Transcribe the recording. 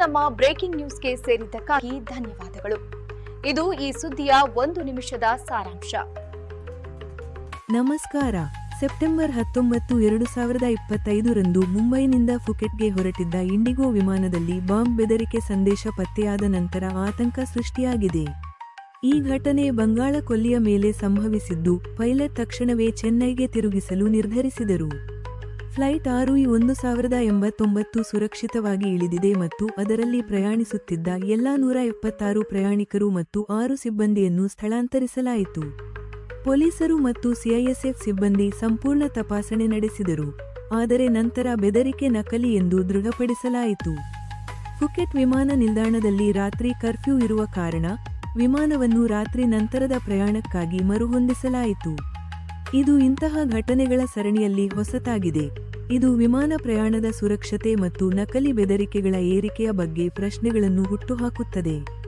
ನಮ್ಮ ಬ್ರೇಕಿಂಗ್ ನ್ಯೂಸ್ಗೆ ಸೇರಿದ್ದಕ್ಕಾಗಿ ಧನ್ಯವಾದಗಳು. ಇದು ಈ ಸುದ್ದಿಯ ಒಂದು ನಿಮಿಷದ ಸಾರಾಂಶ. ನಮಸ್ಕಾರ. ಸೆಪ್ಟೆಂಬರ್ ಹತ್ತೊಂಬತ್ತು, ಎರಡು ಸಾವಿರದ ಇಪ್ಪತ್ತೈದರಂದು ಮುಂಬೈನಿಂದ ಫುಕೆಟ್ಗೆ ಹೊರಟಿದ್ದ ಇಂಡಿಗೋ ವಿಮಾನದಲ್ಲಿ ಬಾಂಬ್ ಬೆದರಿಕೆ ಸಂದೇಶ ಪತ್ತೆಯಾದ ನಂತರ ಆತಂಕ ಸೃಷ್ಟಿಯಾಗಿದೆ. ಈ ಘಟನೆ ಬಂಗಾಳ ಕೊಲ್ಲಿಯ ಮೇಲೆ ಸಂಭವಿಸಿದ್ದು, ಪೈಲಟ್ ತಕ್ಷಣವೇ ಚೆನ್ನೈಗೆ ತಿರುಗಿಸಲು ನಿರ್ಧರಿಸಿದರು. ಫ್ಲೈಟ್ ಆರು ಒಂದು ಸಾವಿರದ ಎಂಬತ್ತೊಂಬತ್ತು ಸುರಕ್ಷಿತವಾಗಿ ಇಳಿದಿದೆ ಮತ್ತು ಅದರಲ್ಲಿ ಪ್ರಯಾಣಿಸುತ್ತಿದ್ದ ಎಲ್ಲಾ ನೂರ ಎಪ್ಪತ್ತಾರು ಪ್ರಯಾಣಿಕರು ಮತ್ತು ಆರು ಸಿಬ್ಬಂದಿಯನ್ನು ಸ್ಥಳಾಂತರಿಸಲಾಯಿತು. ಪೊಲೀಸರು ಮತ್ತು ಸಿಐಎಸ್ಎಫ್ ಸಿಬ್ಬಂದಿ ಸಂಪೂರ್ಣ ತಪಾಸಣೆ ನಡೆಸಿದರು, ಆದರೆ ನಂತರ ಬೆದರಿಕೆ ನಕಲಿ ಎಂದು ದೃಢಪಡಿಸಲಾಯಿತು. ಫುಕೆಟ್ ವಿಮಾನ ನಿಲ್ದಾಣದಲ್ಲಿ ರಾತ್ರಿ ಕರ್ಫ್ಯೂ ಇರುವ ಕಾರಣ ವಿಮಾನವನ್ನು ರಾತ್ರಿ ನಂತರದ ಪ್ರಯಾಣಕ್ಕಾಗಿ ಮರುಹೊಂದಿಸಲಾಯಿತು. ಇದು ಇಂತಹ ಘಟನೆಗಳ ಸರಣಿಯಲ್ಲಿ ಹೊಸತಾಗಿದೆ. ಇದು ವಿಮಾನ ಪ್ರಯಾಣದ ಸುರಕ್ಷತೆ ಮತ್ತು ನಕಲಿ ಬೆದರಿಕೆಗಳ ಏರಿಕೆಯ ಬಗ್ಗೆ ಪ್ರಶ್ನೆಗಳನ್ನು ಹುಟ್ಟುಹಾಕುತ್ತದೆ.